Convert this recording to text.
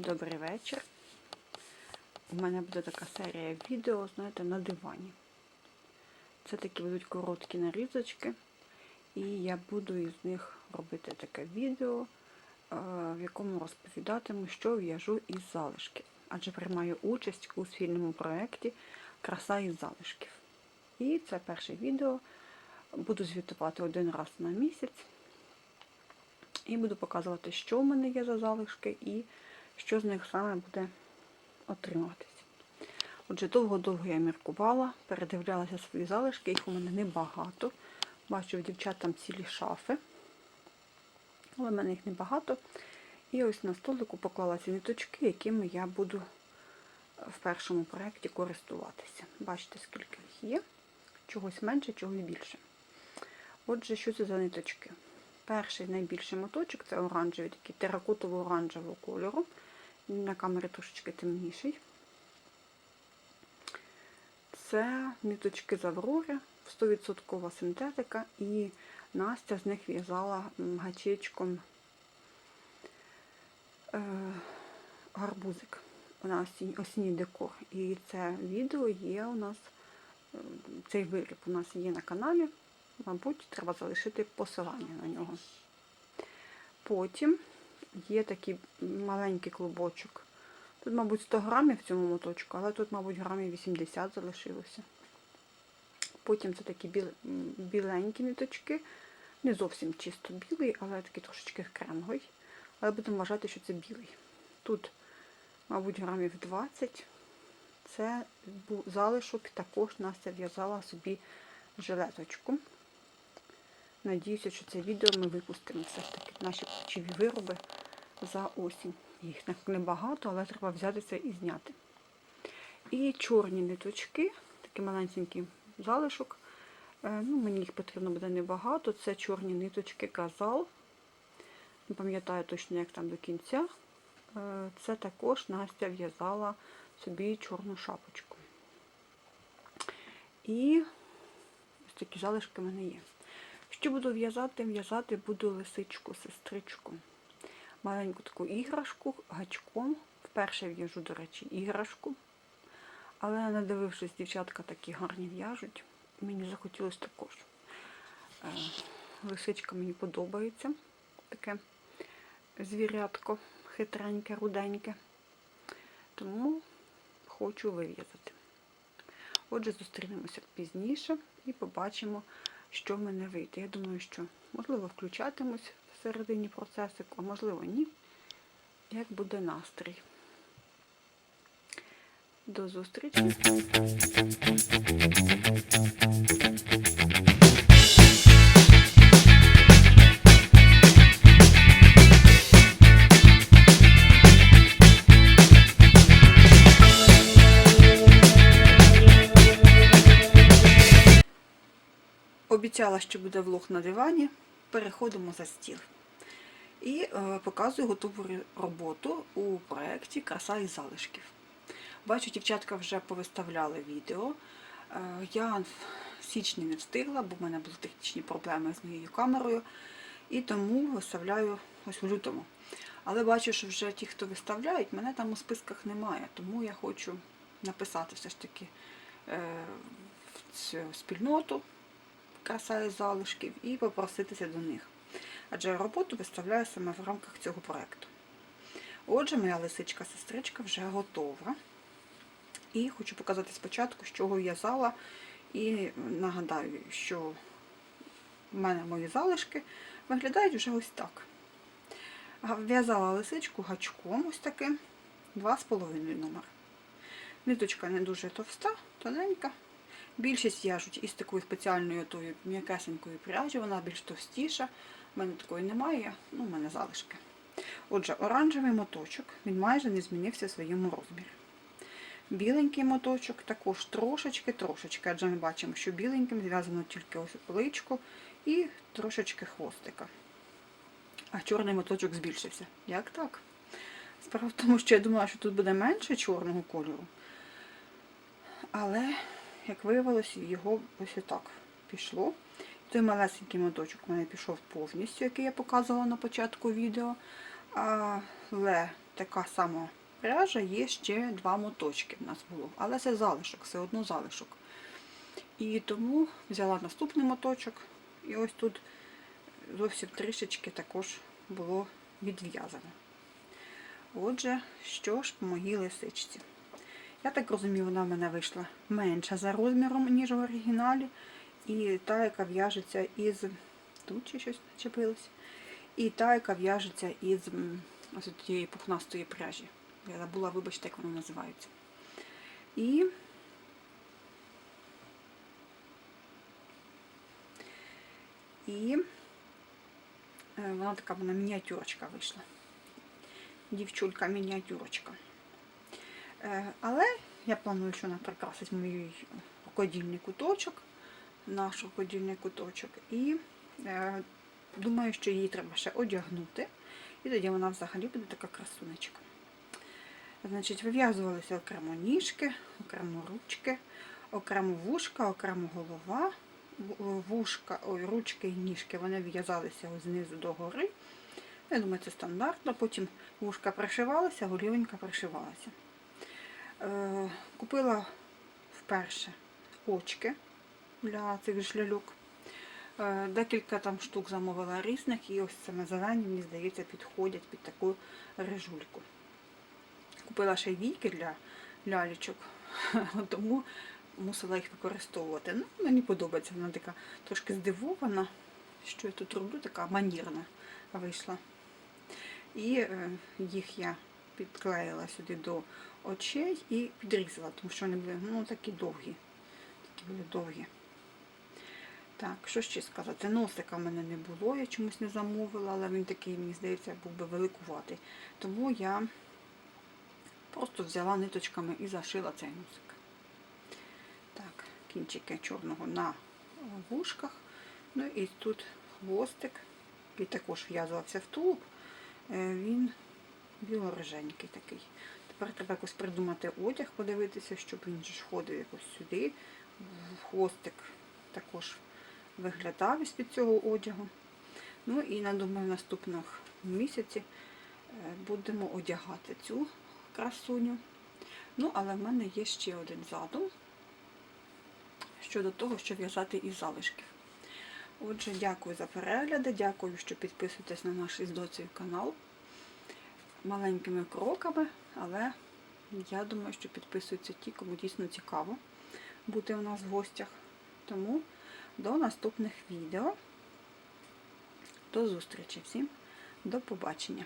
добрий вечір. У мене буде така серія відео, знаєте, на дивані. Це такі будуть короткі нарізочки, і я буду із них робити таке відео, е, в якому розповідатиму, що в'яжу із залишків. Адже приймаю участь у спільному проєкті Краса із залишків. І це перше відео. Буду звітувати один раз на місяць. І буду показувати, що в мене є за залишки і що з них саме буде отримуватись. Отже, довго-довго я міркувала, передивлялася свої залишки, їх у мене небагато. Бачу, в дівчат там цілі шафи, але в мене їх небагато. І ось на столику поклала ці ниточки, якими я буду в першому проєкті користуватися. Бачите, скільки їх є. Чогось менше, чогось більше. Отже, що це за ниточки? Перший найбільший моточок це оранжевий, такий теракотово-оранжевого кольору. На камері трошечки темніший. Це ниточки з Аврори, 100% синтетика, і Настя з них в'язала гачечком е, гарбузик. У нас осінній, осінній декор. І це відео є у нас, е, цей виріб у нас є на каналі. Мабуть, треба залишити посилання на нього. Потім є такий маленький клубочок. Тут, мабуть, 100 грамів в цьому моточку, але тут, мабуть, грамів 80 залишилося. Потім це такі біл- біленькі ниточки. Не зовсім чисто білий, але такий трошечки кремовий. Але будемо вважати, що це білий. Тут, мабуть, грамів 20. Це залишок, також Настя в'язала собі жилеточку. Надіюся, що це відео ми випустимо все ж таки наші ключові вироби за осінь. Їх не- небагато, але треба взятися і зняти. І чорні ниточки, такий маленький залишок. Е, Ну, мені їх потрібно буде небагато. Це чорні ниточки казал. Не пам'ятаю точно, як там до кінця. Е, Це також Настя в'язала собі чорну шапочку. І ось такі залишки в мене є. Що буду в'язати? В'язати буду лисичку, сестричку. Маленьку таку іграшку гачком. Вперше в'яжу, до речі, іграшку. Але надивившись, дівчатка такі гарні в'яжуть, мені захотілося також. Е, Лисичка мені подобається. Таке звірятко хитреньке, руденьке. Тому хочу вив'язати. Отже, зустрінемося пізніше і побачимо, що в мене вийде. Я думаю, що можливо включатимусь всередині процесику, а можливо ні. Як буде настрій. До зустрічі. Обіцяла, що буде влог на дивані. Переходимо за стіл. І е, показую готову роботу у проєкті Краса із залишків. Бачу, дівчатка вже повиставляли відео. Е, я в січні не встигла, бо в мене були технічні проблеми з моєю камерою. І тому виставляю ось в лютому. Але бачу, що вже ті, хто виставляють, мене там у списках немає. Тому я хочу написати все ж таки е, в цю спільноту краса із залишків і попроситися до них. Адже роботу виставляю саме в рамках цього проєкту. Отже, моя лисичка-сестричка вже готова. І хочу показати спочатку, з чого в'язала. І нагадаю, що в мене мої залишки виглядають вже ось так. В'язала лисичку гачком ось таким 2,5 номер. Ниточка не дуже товста, тоненька. Більшість в'яжуть із такою спеціальною тою м'якесенькою пряжі, вона більш товстіша. У мене такої немає, ну, в мене залишки. Отже, оранжевий моточок, він майже не змінився в своєму розмірі. Біленький моточок також трошечки-трошечки, адже ми бачимо, що біленьким зв'язано тільки ось пличко і трошечки хвостика. А чорний моточок збільшився. Як так? Справа в тому, що я думала, що тут буде менше чорного кольору. Але, як виявилось, його ось отак пішло. Той малесенький моточок у мене пішов повністю, який я показувала на початку відео. Але така сама пряжа, є ще два моточки в нас було. Але це залишок, все одно залишок. І тому взяла наступний моточок. І ось тут зовсім трішечки також було відв'язано. Отже, що ж по моїй лисичці? Я так розумію, вона в мене вийшла менша за розміром, ніж в оригіналі. І та, яка в'яжеться із. Тут ще щось начепилось. І та, яка в'яжеться із ось тієї пухнастої пряжі. Я забула, вибачте, як воно називається. І і е, вона така вона мініатюрочка вийшла. Дівчулька мініатюрочка. Е, Але я планую, що вона прикрасить мій рукодільний куточок, наш рукодільний куточок. І е, думаю, що її треба ще одягнути. І тоді вона взагалі буде така красунечка. Значить, вив'язувалися окремо ніжки, окремо ручки, окремо вушка, окремо голова. Вушка, ой, ручки і ніжки вони в'язалися знизу до гори. Я думаю, це стандартно. Потім вушка пришивалася, голівенька пришивалася. Е, Купила вперше очки для цих шлялюк. Е, Декілька там штук замовила різних, і ось саме зелені, мені здається, підходять під таку рижульку. Купила ще й війки для лялечок, тому мусила їх використовувати. Ну, мені подобається, вона така трошки здивована, що я тут роблю, така манірна вийшла. І е, їх я підклеїла сюди до очей і підрізала, тому що вони були ну, такі довгі. Такі були довгі. Так, що ще сказати? Носика в мене не було, я чомусь не замовила, але він такий, мені здається, був би великуватий. Тому я просто взяла ниточками і зашила цей носик. Так, кінчики чорного на вушках. Ну і тут хвостик, який також в'язувався в тулуб. Е, Він білороженький такий. Тепер треба якось придумати одяг, подивитися, щоб він ж ходив якось сюди. Хвостик також виглядав із-під цього одягу. Ну і я думаю, в наступних місяці е, будемо одягати цю красуню. Ну, але в мене є ще один задум щодо того, що в'язати із залишків. Отже, дякую за перегляди, дякую, що підписуєтесь на наш із доцею канал маленькими кроками, але я думаю, що підписуються ті, кому дійсно цікаво бути у нас в гостях. Тому до наступних відео. До зустрічі всім, до побачення.